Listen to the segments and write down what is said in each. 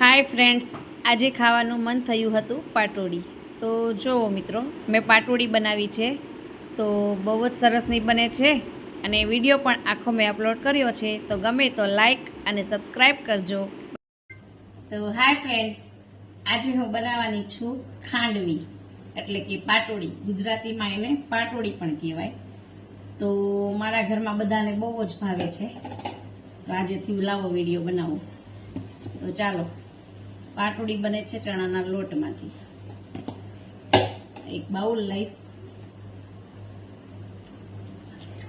Hi friends, આજે ખાવાનું મન થયું હતું પાટોડી. તો જુઓ મિત્રો, મેં પાટોડી બનાવી છે, તો બહુ જ સરસની બને છે અને વીડિયો પણ આખો મેં અપલોડ કર્યો છે, તો ગમે તો લાઈક અને સબસ્ક્રાઈબ કરજો. તો હાય ફ્રેન્ડ્સ, આજે હું બનાવવાની છું ખાંડવી, એટલે કે પાટોડી. ગુજરાતીમાં એને પાટોડી પણ કહેવાય. તો મારા ઘરમાં બધાને બહુ જ ભાવે છે. તો આજેથી લાવો વીડિયો બનાવું. તો ચાલો. પાટોડી બને છે ચણાના લોટમાંથી. એક બાઉલ લઈશ.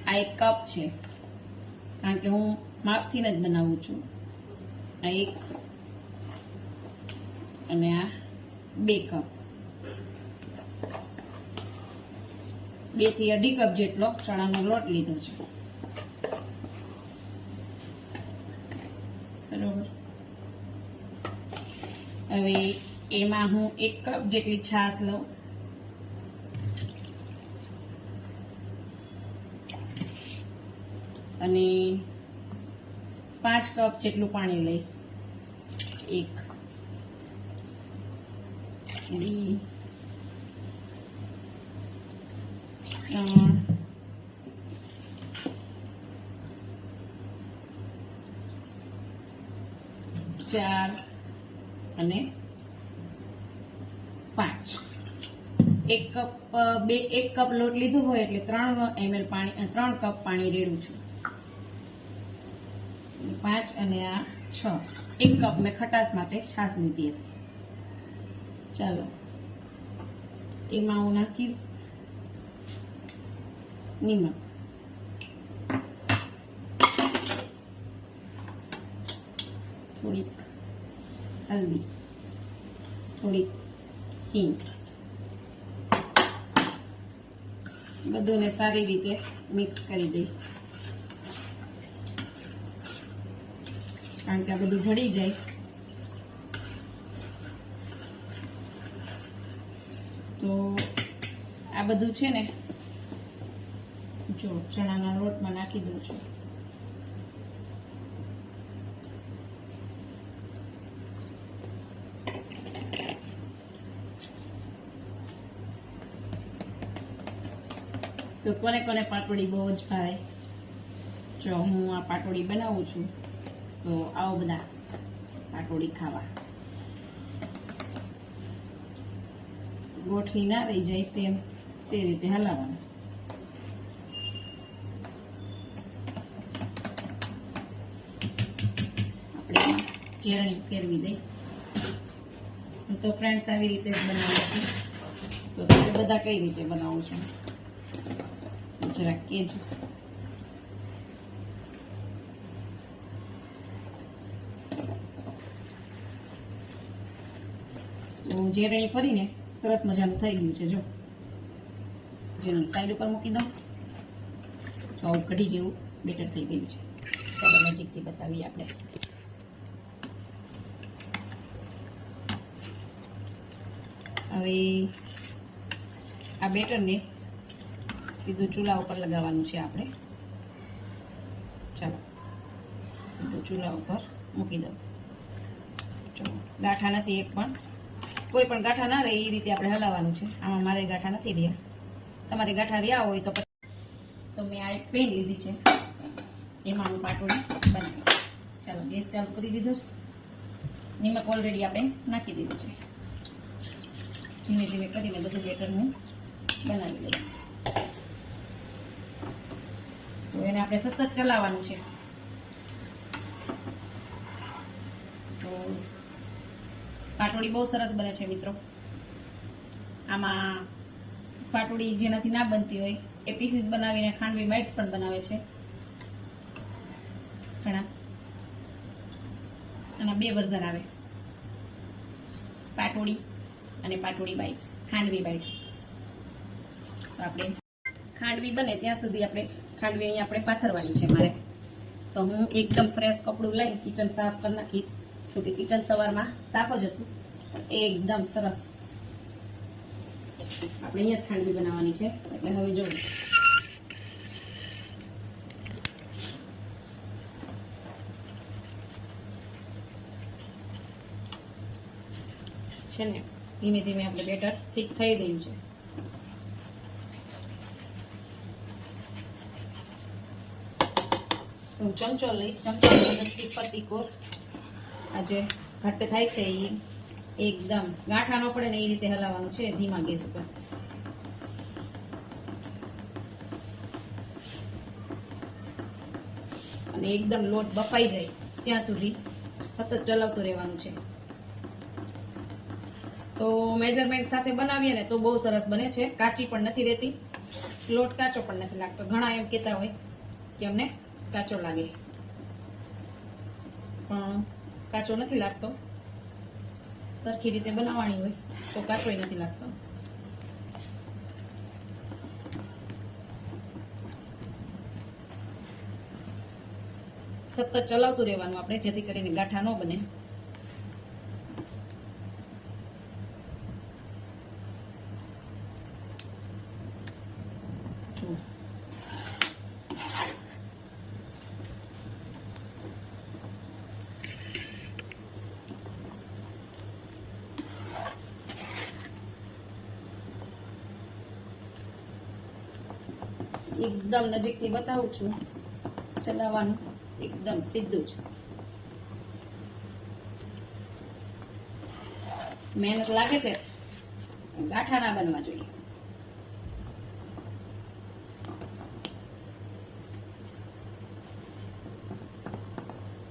આ એક કપ છે. કારણ કે હું માપથી જ બનાવું છું. આ એક અને આ બે કપ. બેથી અઢી કપ જેટલો ચણાનો લોટ લીધો છે. હવે એમાં હું એક કપ જેટલી છાશ લઉં. અને પાંચ કપ જેટલું પાણી લઈશ. એક ત્રણ, ચાર અને પાંચ. એક કપ બે, એક કપ લોટ લીધો હોય એટલે ત્રણ એમએલ પાણી ત્રણ કપ પાણી રેડું છું. પાંચ અને આ છ. એક કપ મેં ખટાશ માટે છાશ લીધી હતી. ચાલો. એમાં હું નાખીશ નિમક થોડીક હલ્દી થોડીક હિંગ. બધુંને સારી રીતે મિક્સ કરી દઈશ. કારણ કે આ બધું ભળી જાય. તો આ બધું છે ને, જો ચણાના લોટમાં નાખી દઉં છું. તો કોને કોને પાટોડી બહુ જ ભાવે? જો હું આ પાટોડી બનાવું છું, તો આવો બધા પાટોડી ખાવા. ગોઠવી ના રહી જાય તેમ તે રીતે હલાવવાનું. આપણે ચેરણી ફેરવી દઈ તો ફ્રેન્ડ્સ આવી રીતે જ બનાવું છું. તો બધા કઈ રીતે બનાવું છું? જરાક કહેજો હું જેરણી ફરીને સરસ મજાનું થઈ ગયું છે જો જેનું સાઈડ ઉપર મૂકી દઉં તો કઢી જેવું બેટર થઈ ગયું છે ચાલો નજીકથી બતાવીએ આપણે હવે આ બેટરને સીધું ચૂલા ઉપર લગાવવાનું છે આપણે. ચાલો. સીધું ચૂલા ઉપર મૂકી દઉં. ચલો. ગાંઠા નથી એક પણ. કોઈ પણ ગાંઠા ના રહે એ રીતે આપણે હલાવવાનું છે. આમાં મારે ગાંઠા નથી રહ્યા. તમારે ગાંઠા રહ્યા હોય તો તો મેં આ એક પેન લીધી છે. એમાં હું પાટોડી બનાવીશ. ચાલો, ગેસ ચાલુ કરી દીધો છે. નિમક ઓલરેડી આપણે નાખી દીધું છે. ધીમે ધીમે કરીને બધું બેટર હું બનાવી લઈશ. તો એને આપણે સતત ચલાવવાનું છે. તો પાટોડી બહુ સરસ બને છે મિત્રો. આમાં પાટોડી જેનાથી ના બનતી હોય, એ પીસીસ બનાવીને ખાંડવી બાઇટ્સ પણ બનાવે છે. ઘણા. આના બે વર્ઝન આવે. પાટોડી અને પાટોડી બાઇટ્સ ખાંડવી બાઇટ્સ આપણે ખાંડવી બને ત્યાં સુધી આપણે ખાંડવી અહીંયા આપણે પાથરવાની છે મારે. તો હું એકદમ ફ્રેશ કપડું લઈ કિચન સાફ કરી નાખીશ. છોટી કિચન સવારમાં સાફ જ હતું એકદમ સરસ. આપણે અહીંયા જ ખાંડવી બનાવવાની છે, એટલે હવે જો છે ને? ધીમે ધીમે આપણે બેટર થીક થઈ ગયું છે. હું ચમચો લઈશ. ચમચો મદદથી પતી કોર. આ જે ઘટ્ટ થાય છે એ એકદમ. ગાંઠા ન પડે ને એ રીતે હલાવવાનું છે ધીમા ગેસ ઉપર. અને એકદમ લોટ બફાઈ જાય ત્યાં સુધી સતત ચલાવતું રહેવાનું છે. તો મેઝરમેન્ટ સાથે બનાવીએ ને તો બહુ સરસ બને છે. કાચી પણ નથી રહેતી. લોટ કાચો પણ નથી લાગતો. ઘણા એમ કહેતા હોય કે અમને કાચો લાગે. પણ કાચો નથી લાગતો. સરખી રીતે બનાવવાની હોય તો કાચોય નથી લાગતો. સતત ચલાવતું રહેવાનું આપણે જેથી કરીને ગાંઠા ન બને જુઓ. એકદમ નજીકથી બતાવું છું. ચલાવવાનું એકદમ સીધું જ. મહેનત લાગે છે. ગાંઠા ના બનવા જોઈએ.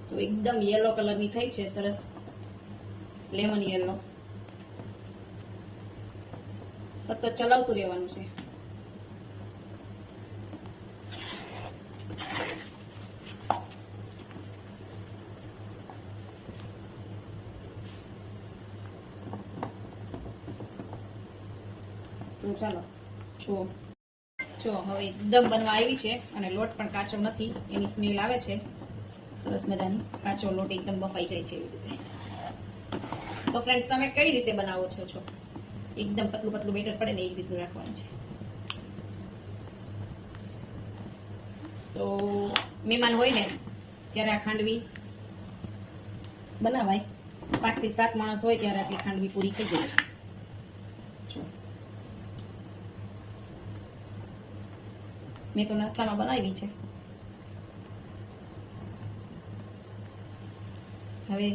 તો એકદમ યલો કલરની થઈ છે, સરસ. લેમન યલો સતત ચલાવતું રહેવાનું છે. ચાલો. જો જો હવે એકદમ બનવા આવી છે અને લોટ પણ કાચો નથી. એની સ્મેલ આવે છે. સરસ મજાની. કાચો લોટ એકદમ બફાઈ જાય છે એવી રીતે. તો ફ્રેન્ડ્સ તમે કઈ રીતે બનાવો છો છો એકદમ પતલું પતલું બેટર પડે ને એ રીતનું રાખવાનું છે. તો મહેમાન હોય ને, ત્યારે આ ખાંડવી બનાવાય. પાંચથી સાત માણસ હોય ત્યારે આટલી ખાંડવી પૂરી થઈ જાય છે જો. મેં તો નાસ્તામાં બનાવી છે હવે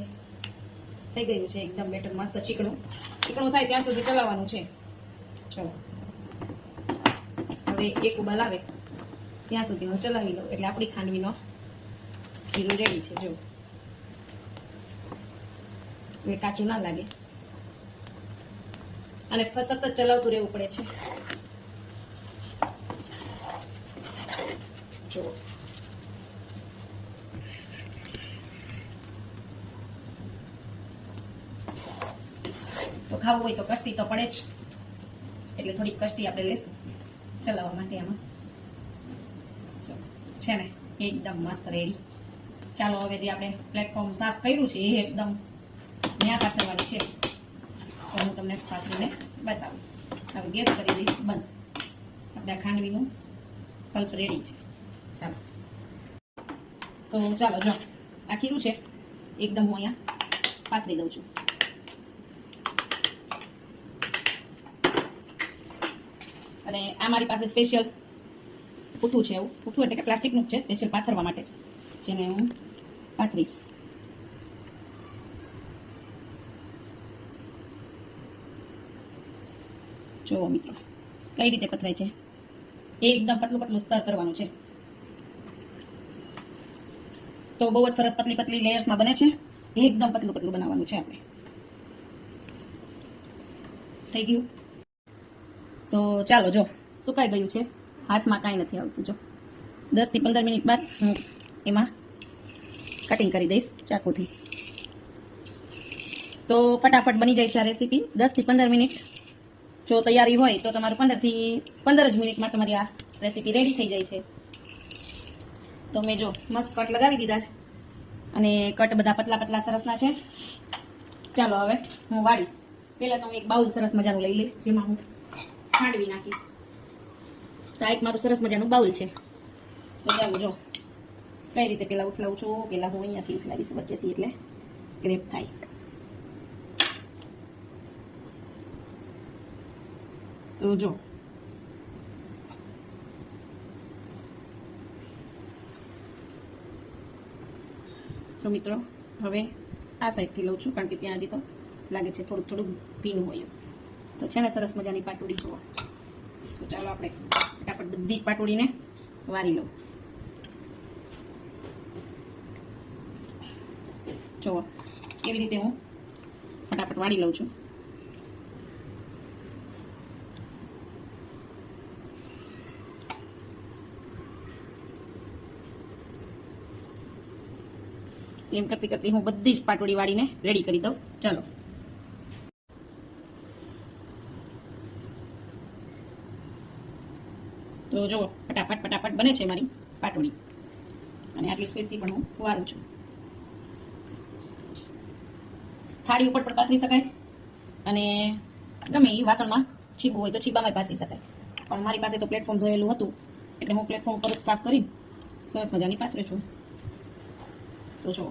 થઈ ગયું છે એકદમ બેટર મસ્ત ચીકણું ચીકણું થાય ત્યાં સુધી ચલાવવાનું છે ચલો હવે એક ઉબાલ આવે ત્યાં સુધી હું ચલાવી લઉં એટલે આપણી ખાંડવીનો ખીરું રેડી છે જો કાચું ના લાગે અને સતત ચલાવતું રહેવું પડે છે જો તો ખાવું હોય તો કષ્ટી તો પડે જ. એટલે થોડીક કષ્ટી આપણે લેશું ચલાવવા માટે આમાં. છે ને? એકદમ મસ્ત રેડી ચાલો, હવે જે આપણે પ્લેટફોર્મ સાફ કર્યું છે, એ એકદમ ન્યા પાથરવાની છે. તો હું તમને પાથરીને બતાવું. હવે ગેસ કરી દઈશ, બંધ. આપણે ખાંડવીનું પલ્પ રેડી છે. ચાલો. તો ચાલો, જો. આ ખીરું છે. એકદમ હું અહીંયા પાથરી દઉં છું. અને આ મારી પાસે સ્પેશિયલ પૂઠું છે એવું. પૂઠું એટલે કે પ્લાસ્ટિકનું છે સ્પેશિયલ પાથરવા માટે જેને હું પાથરીશ. જુઓ મિત્રો, કઈ રીતે પથરાય છે. એકદમ પતલું પતલું સ્તર કરવાનું છે. તો બહુ જ સરસ પતલી પતલી લેયર્સમાં બને છે. એકદમ પતલું પતલું બનાવવાનું છે આપણે. થઈ ગયું? તો ચાલો, જો, સુકાઈ ગયું છે. હાથમાં કાંઈ નથી આવતું, જો. દસથી પંદર મિનિટ બાદ હું એમાં કટિંગ કરી દઈશ ચાકુથી. તો ફટાફટ બની જાય છે આ રેસીપી દસથી પંદર મિનિટ જો તૈયારી હોય તો તમારું પંદરથી પંદર જ મિનિટમાં તમારી આ રેસીપી રેડી થઈ જાય છે. તો મેં જો મસ્ત કટ લગાવી દીધા છે. અને કટ બધા પતલા પતલા સરસના છે. ચાલો હવે હું વાળીશ પહેલાં તો હું એક બાઉલ સરસ મજાનું લઈ લઈશ, જેમાં હું ખાંડવી નાખીશ. તો આ એક મારું સરસ મજાનું બાઉલ છે. તો ચાલો જો. કઈ રીતે પહેલાં ઉઠલાવું છું? પહેલાં હું અહીંયાથી ઉઠલાવીશ વચ્ચેથી એટલે ગ્રેપ થાય. તો જો. તો મિત્રો, હવે આ સાઈડથી લઉં છું કારણ કે ત્યાં હજી તો લાગે છે થોડુંક થોડુંક ભીનું હોય તો છે ને સરસ મજાની પાટોડી જુઓ. તો ચાલો આપણે ફટાફટ બધી જ પાટોડીને વારી લઉં. જુઓ, કેવી રીતે હું ફટાફટ વાળી લઉં છું. એમ કરતી કરતી હું બધી જ પાટોડી વાળીને રેડી કરી દઉં. ચાલો. તો જો ફટાફટ ફટાફટ બને છે મારી પાટોડી અને આટલી સ્પીડથી પણ હું વારું છું. થાળી ઉપર પણ પાથરી શકાય. અને ગમે એ વાસણમાં છીબું હોય તો છીબામાં પાથરી શકાય. પણ મારી પાસે તો પ્લેટફોર્મ ધોયેલું હતું, એટલે હું પ્લેટફોર્મ પર સાફ કરી સરસ મજાની પાથરે છું. તો જો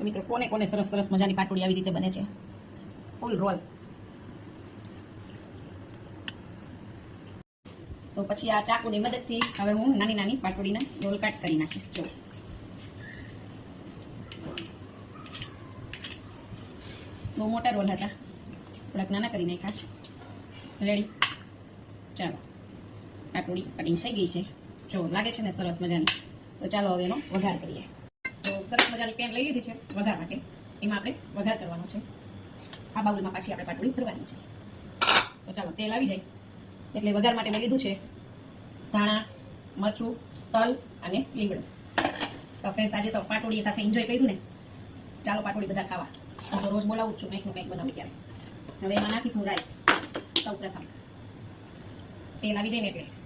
મિત્રો કોને કોને સરસ સરસ મજાની પાટોડી આવી રીતે બને છે ફૂલ રોલ તો પછી આ ચાકુની મદદથી હવે હું નાની નાની પાટોડીને રોલ કટ કરી નાખીશ જો બહુ મોટા રોલ હતા થોડાક નાના કરી નાખ્યા છે રેડી ચાલો પાટોડી કટિંગ થઈ ગઈ છે જો, લાગે છે ને સરસ મજાની. તો ચાલો હવે એનો વઘાર કરીએ. તો સરસ મજાની પેન લઈ લીધી છે, વઘાર માટે. એમાં આપણે વઘાર કરવાનો છે. આ બાઉલમાં પાછી આપણે પાટોળી ભરવાની છે. તો ચાલો, તેલ આવી જાય. એટલે વઘાર માટે મેં લીધું છે ધાણા, મરચું, તલ અને લીમડો તો ફ્રેન્ડ્સ આજે તો પાટોળી સાથે એન્જોય કર્યું ને? ચાલો પાટોળી બધા ખાવા. હું તો રોજ બોલાવું છું કંઈકનું કંઈક બનાવું ત્યારે હવે એમાં નાખીશું રાઈ. સૌ પ્રથમ તેલ આવી જાય ને એટલે.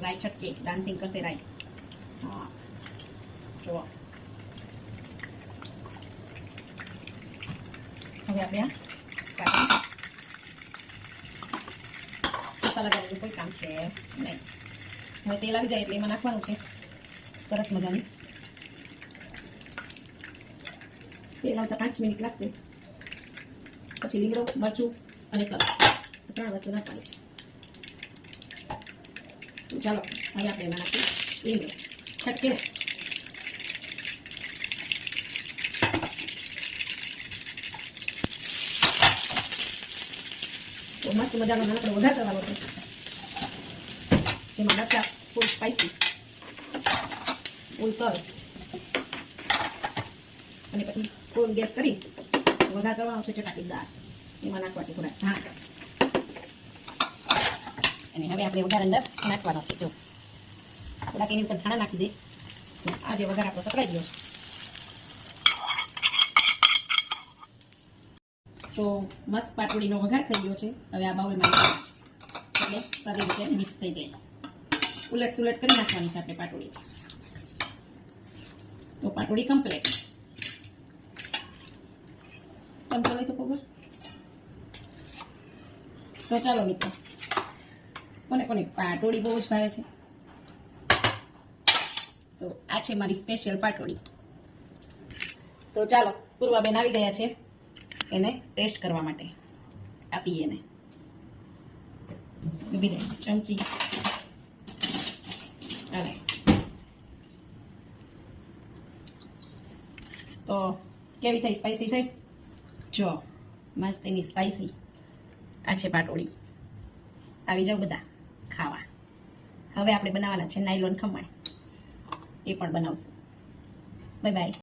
રાઈ છટકે ડાન્સિંગ કરશે રાઈ હા. હવે આપણે મસાલા લગાડવાનું કોઈ કામ છે નહીં. હવે તેલ આવી જાય એટલે એમાં નાખવાનું છે. સરસ મજાની. તેલ આવતા પાંચ મિનિટ લાગશે. પછી લીમડો, મરચું અને કલર ત્રણ વસ્તુ નાખવાની છે. ચાલો હવે આપણે એમાં નાખીએ લીમડો છટકે તો મસ્ત મજાનો નાનકડો વઘાર કરવાનો છે જેમાં મરચા ફૂલ સ્પાઈસી ફૂલ તલ અને પછી ફૂલ ગેસ કરી વઘાર કરવાનો છે ચટાટીદાર એમાં નાખવા છે થોડા ધાણા અને હવે આપણે વઘાર અંદર નાખવાનો છે, જો. થોડાક એની ઉપર ધાણા નાખી દઈશ. આ જે વઘાર આપણો સકળાઈ ગયો છે. તો મસ્ત પાટોડીનો વઘાર થઈ ગયો છે. હવે આ બાઉલમાં એટલે સારી રીતે મિક્સ થઈ જાય. ઉલટ સુલટ કરી નાખવાની છે આપણે પાટોડી. તો પાટોડી કમ્પ્લીટ ચમચો લઈ તો ખબર? તો ચાલો મિત્રો. કોને કોને? પાટોડી બહુ જ ભાવે છે. તો આ છે મારી સ્પેશિયલ પાટોડી તો ચાલો, પૂર્વાબેન આવી ગયા છે એને ટેસ્ટ કરવા માટે. આપીએ એને. ઊભી રહે, ચમચી. અરે તો કેવી થઈ? સ્પાઈસી થઈ? જો, મસ્ત એની સ્પાઈસી આ છે પાટોળી. આવી જાવ બધા. ખાવા. હવે આપણે બનાવવાના છે નાયલોન ખમણ. એ પણ બનાવશું. Bye bye